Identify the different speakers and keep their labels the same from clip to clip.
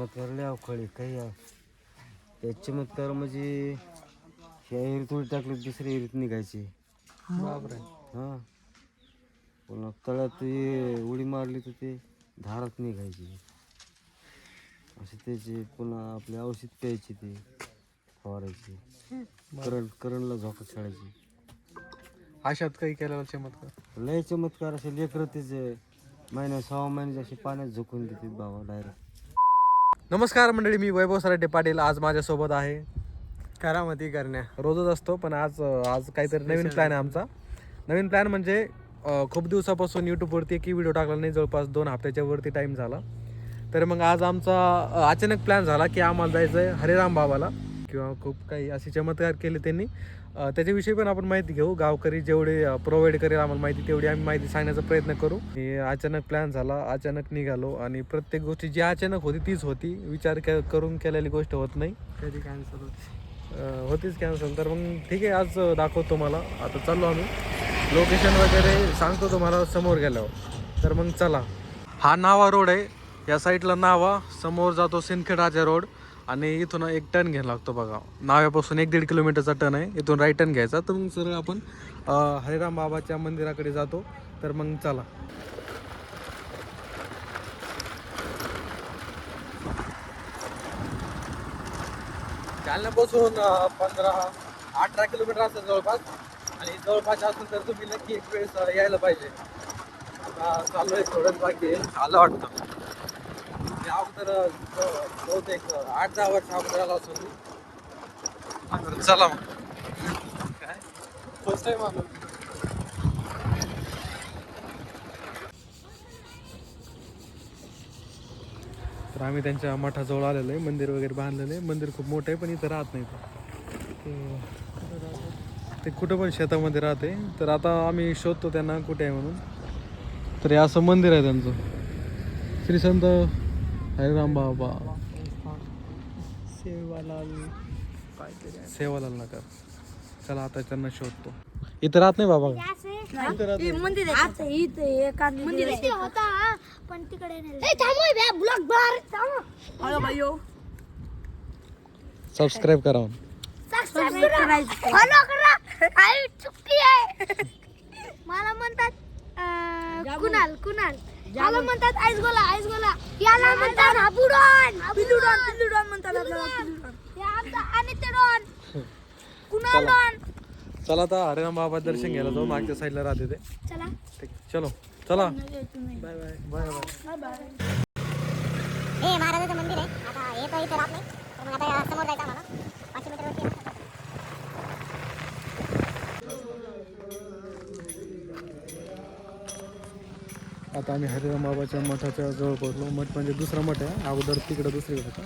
Speaker 1: चमत्कार लय अवखळी काही आहे. ते चमत्कार म्हणजे ह्या एरीत थोडी टाकली दुसऱ्या एरीत निघायची. हां. पुन्हा तळ्यात ते उडी मारली तर ते धारात निघायची. असे त्याचे पुन्हा आपले औषध प्यायची ते फवारायची. करंट करंटला झोका खेळायची
Speaker 2: अशात काही केलेला चमत्कार?
Speaker 1: लय चमत्कार असे लेकरं त्याचे महिन्या सहा महिन्याचे असे पाण्यात झोकून देतात बाबा डायरेक्ट
Speaker 2: नमस्कार मंडळी मी वैभव सराटे पाटील. आज माझ्यासोबत आहे. करामती करण्या. रोजच असतो पण आज आज काहीतरी नवीन प्लॅन आहे आमचा. नवीन प्लॅन म्हणजे अं, खूप दिवसापासून यूट्यूबवरती एकही व्हिडिओ टाकला नाही. जवळपास दोन हप्त्याच्या वरती टाईम झाला. तर मग आज आमचा अं, अचानक प्लॅन झाला की आम्हाला जायचं आहे हरिराम बाबाला. किंवा खूप काही असे चमत्कार केले त्यांनी. त्याच्याविषयी पण आपण माहिती घेऊ. गावकरी जेवढे प्रोव्हाइड करेल आम्हाला माहिती तेवढी आम्ही माहिती सांगण्याचा प्रयत्न करू. अचानक प्लॅन झाला अचानक निघालो आणि प्रत्येक गोष्टी जी अचानक होती तीच होती. विचार के- करून केलेली गोष्ट होत नाही.
Speaker 3: कधी कॅन्सल होते?
Speaker 2: होतीच कॅन्सल तर मग ठीक आहे आज दाखवतो तुम्हाला आता चाललो आम्ही. लोकेशन वगैरे सांगतो तुम्हाला समोर गेल्यावर. तर मग चला. हा नावा रोड आहे. या साईडला नावा. समोर जातो सिंदखेड रोड. आणि इथून एक टर्न घ्यायला लागतो बघा. नाव्यापासून एक दीड किलोमीटरचा टर्न आहे. इथून राईट टर्न घ्यायचा. तर मग सरळ आपण हरिराम बाबाच्या मंदिराकडे जातो. तर मग चला. जालन्यापासून पंधरा अठरा किलोमीटर असेल जवळपास. आणि जवळपास असेल तर तुम्ही नक्की एक वेळेस यायला पाहिजे. आता चालू आहे थोडंच बाकी आलं वाटतं. तर बहुतेक आठ दहा वर्ष अगोदर आला असतो तर चला मग. काय? फर्स्ट टाइम आलो. तर आम्ही त्यांच्या मठाजवळ आलेलो आहे. मंदिर वगैरे बांधलेलं आहे. मंदिर खूप मोठं आहे पण इथं राहत नाही ते. ते कुठं पण शेतामध्ये राहते. तर आता आम्ही शोधतो त्यांना कुठे आहे म्हणून. तर हे असं मंदिर आहे त्यांचं. श्री संत हरिराम बाबा.
Speaker 3: सेवालाल.
Speaker 2: सेवालाल नगर. चला आता त्यांना शोधतो. इथं राहत नाही बाबा.
Speaker 4: मंदिर मंदिर होता पण तिकडे ब्लॉक बार
Speaker 2: सबस्क्राईब करा.
Speaker 4: फॉलो करा. काही चुकी आहे. मला म्हणतात अं, कुणाल कुणाल. मला म्हणतात आईस गोला आईस गोला. याला म्हणतात हापुडॉन पिलुडॉन पिलुडॉन म्हणतात आपल्याला पिलुडॉन हे आमचा अनित्य डॉन कुणाल डॉन
Speaker 2: चला आता हरिराम बाबा दर्शन घ्यायला जाऊ. मागच्या साईडला राहते ते.
Speaker 4: चला.
Speaker 2: ठीक. चलो. चला.
Speaker 3: Bye bye.
Speaker 2: Bye bye.
Speaker 5: हे महाराजाचं मंदिर आहे. आता हे इथे राहत नाही तर मग आता समोर जायचं आम्हाला.
Speaker 2: आता आम्ही हरिराम बाबाच्या मठाच्या जवळ पोहोचलो मठ म्हणजे दुसरा मठ आहे. अगोदर तिकडं दुसरीकडे होता.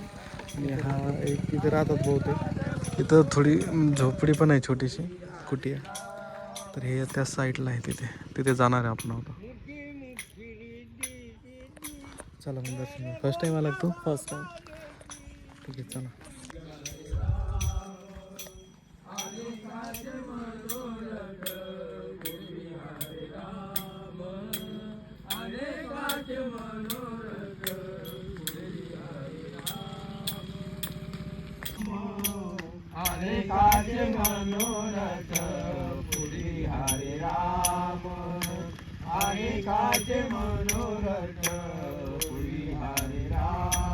Speaker 2: आणि हा एक तिथे राहतात बहुतेक. इथं थोडी झोपडी पण आहे छोटीशी. कुटी आहे? तर हे त्या साईडला आहे तिथे. तिथे जाणार आहे आपण आता. चला मग दर्शन फर्स्ट टाइम आला तू?
Speaker 3: फर्स्ट टाइम
Speaker 2: ठीक आहे चला.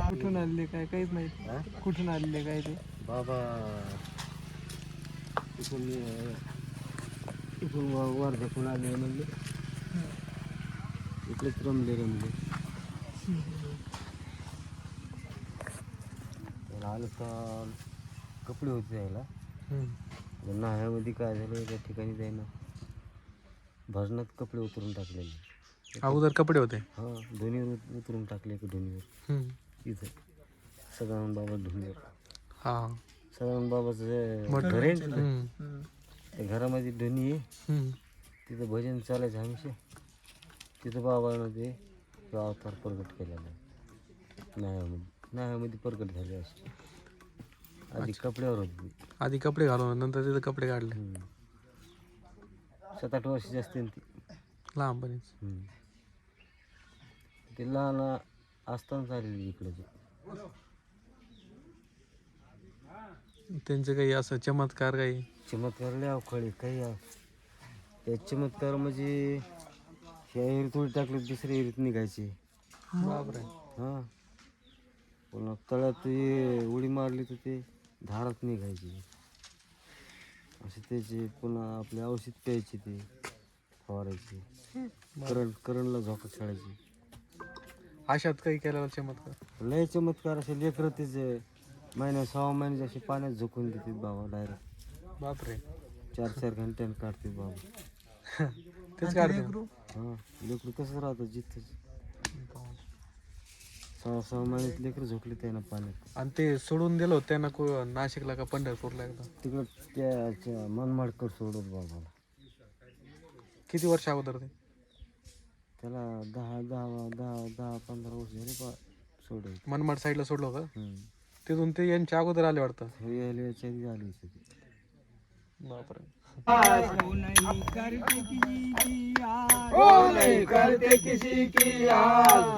Speaker 3: कुठून आलेले काय काहीच माहिती कुठून आलेले काय ते?
Speaker 1: बाबा इकडून अं, इकडून वर वर्ध्याकडून आले म्हणले. इकडेच रमले रमले. तर आलं का कपडे होते यायला
Speaker 2: हम्म.
Speaker 1: नाह्यामध्ये काय झालं एका ठिकाणी जाईना भजनात कपडे उतरून टाकलेले
Speaker 2: अगोदर कपडे होते
Speaker 1: हां धोनीवर उत- उतरून टाकले की धोनीवर. इथं सदानंद बाबा धोनीवर
Speaker 2: हा
Speaker 1: सदानंद बाबाचं. घर आहे. त्या घरामध्ये धोनी आहे. तिथं भजन चालायचं हमेशा तिथं बाबानं ते तो अवतार प्रगट केलेला आहे नाह्यामध्ये नाह्यामध्ये प्रगट झाले असे आधी कपड्यावर होते ते.
Speaker 2: आधी कपडे घालून नंतर तिथे कपडे काढले.
Speaker 1: सात आठ वर्षाची असते ना ती
Speaker 2: लहानपणीच
Speaker 1: हम्म. ते लहान असतानाच आलेली इकडे ते
Speaker 2: त्यांचे काही असं चमत्कार काही
Speaker 1: चमत्कार लय अवखळे काही. त्या चमत्कार म्हणजे ह्या एरीत उडी टाकली दुसऱ्या एरीत निघायची
Speaker 2: बापरे
Speaker 1: हां पुन्हा तळ्यात ते उडी मारली तर ते धारात निघायची. असे त्याचे पुन्हा आपले औषध प्यायची ते फवारायची. करंट करंटला झोका खेळायची.
Speaker 2: अशात काही केलेला चमत्कार?
Speaker 1: लय चमत्कार असे लेकरं तिचे महिन्या सहा महिन्याचे असे पाण्यात झोकून देतात बाबा डायरेक्ट
Speaker 2: बापरे.
Speaker 1: चार चार घंट्यानं काढतात बाबा.
Speaker 2: तेच काढते
Speaker 1: हां लेकरं तसंच राहतं जिथं सहा सहा महिन्यात लेकरं झोकले त्यानं पाण्यात.
Speaker 2: आणि ते सोडून दिलं होतं त्यांना को नाशिकला का पंढरपूरला एकदा?
Speaker 1: तिकडं त्या मनमाडकर सोडत बाबाला
Speaker 2: किती वर्ष अगोदर ते?
Speaker 1: त्याला दहा दहा दहा दहा पंधरा वर्ष झाले बा सोडायचं
Speaker 2: मनमाड साईडला सोडलं होतं?
Speaker 1: हम्म.
Speaker 2: तिथून ते यांच्या अगोदर आले वाटतं?
Speaker 1: हे यायला याच्या आधी आली होती ती.
Speaker 2: बापरे.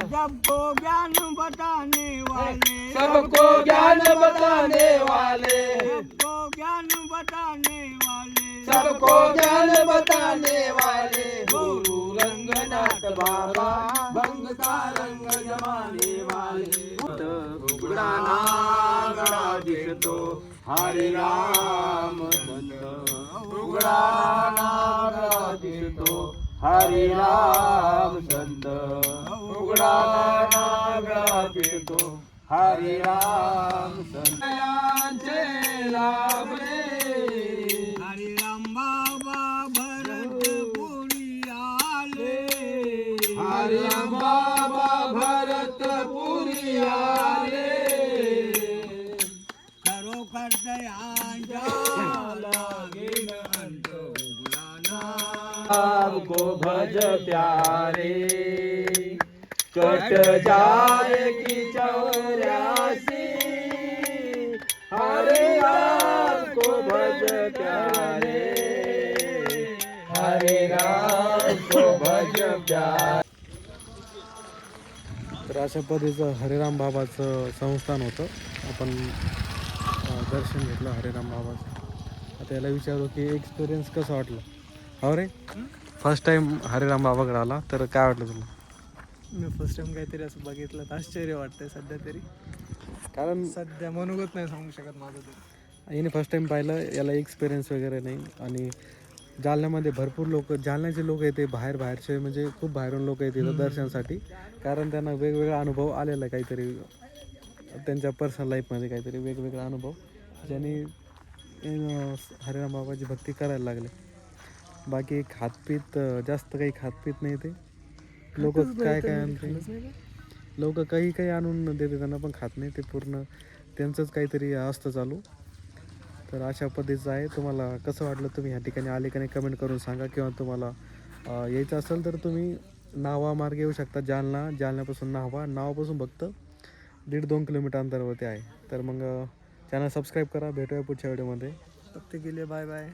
Speaker 3: सबको ज्ञान बताने वाले। सबको ज्ञान बताने वाले। सबको ज्ञान बताने वाले। सबको ज्ञान बताने वाले। गुरु रंगनाथ बाबा भंग का रंग जमाने वाले। उघडा नागडा दिसतो हरे राम संत उघडा नागडा दिसतो हरे राम संत. उघडा नागडा दिसतो हरे राम संत लाभले. आपको भज प्यारे। कट जाए की चौरासी। हरे राम को भज प्यारे। हरे राम को भज प्यारे।
Speaker 2: तर अशा पद्धतीचं हरेराम बाबाचं संस्थान होतं. आपण दर्शन घेतलं हरेराम बाबाचं. आता याला विचारू की एक्सपिरियन्स कसं वाटलं? हो रे. फर्स्ट टाइम हरेराम बाबाकडे आला तर काय वाटलं तुला?
Speaker 3: मी फर्स्ट टाइम काहीतरी असं बघितलं तर आश्चर्य वाटतंय सध्या तरी.
Speaker 2: कारण
Speaker 3: सध्या मनोगत नाही सांगू शकत माझं तरी.
Speaker 2: याने फर्स्ट टाइम पाहिलं याला एक्सपिरियन्स वगैरे नाही. आणि जालन्यामध्ये भरपूर लोक जालन्याचे लोक येते बाहेर बाहेरचे म्हणजे खूप बाहेरून लोक येते इथं दर्शनासाठी. कारण त्यांना वेगवेगळा अनुभव आलेला आहे काहीतरी. त्यांच्या पर्सनल लाईफमध्ये काहीतरी वेगवेगळा अनुभव. ज्यांनी अं, हरिराम बाबाची भक्ती करायला लागले. बाकी खातपीत जास्त काही खातपीत नाही ते. लोक काय काय आणते लोक काही काही आणून देते त्यांना पण खात नाही ते पूर्ण. त्यांचंच काहीतरी असतं चालू. तर अशा पद्धतीचं आहे. तुम्हाला कसं वाटलं तुम्ही ह्या ठिकाणी आले का नाही कमेंट करून सांगा किंवा तुम्हाला यायचं असेल तर तुम्ही नावा मार्गे येऊ शकता. जालना जालन्यापासून नावा नावापासून फक्त दीड दोन किलोमीटर अंतरावरती आहे. तर मग चॅनल सबस्क्राईब करा. भेटूया पुढच्या व्हिडिओमध्ये
Speaker 3: फक्त गेले. Bye bye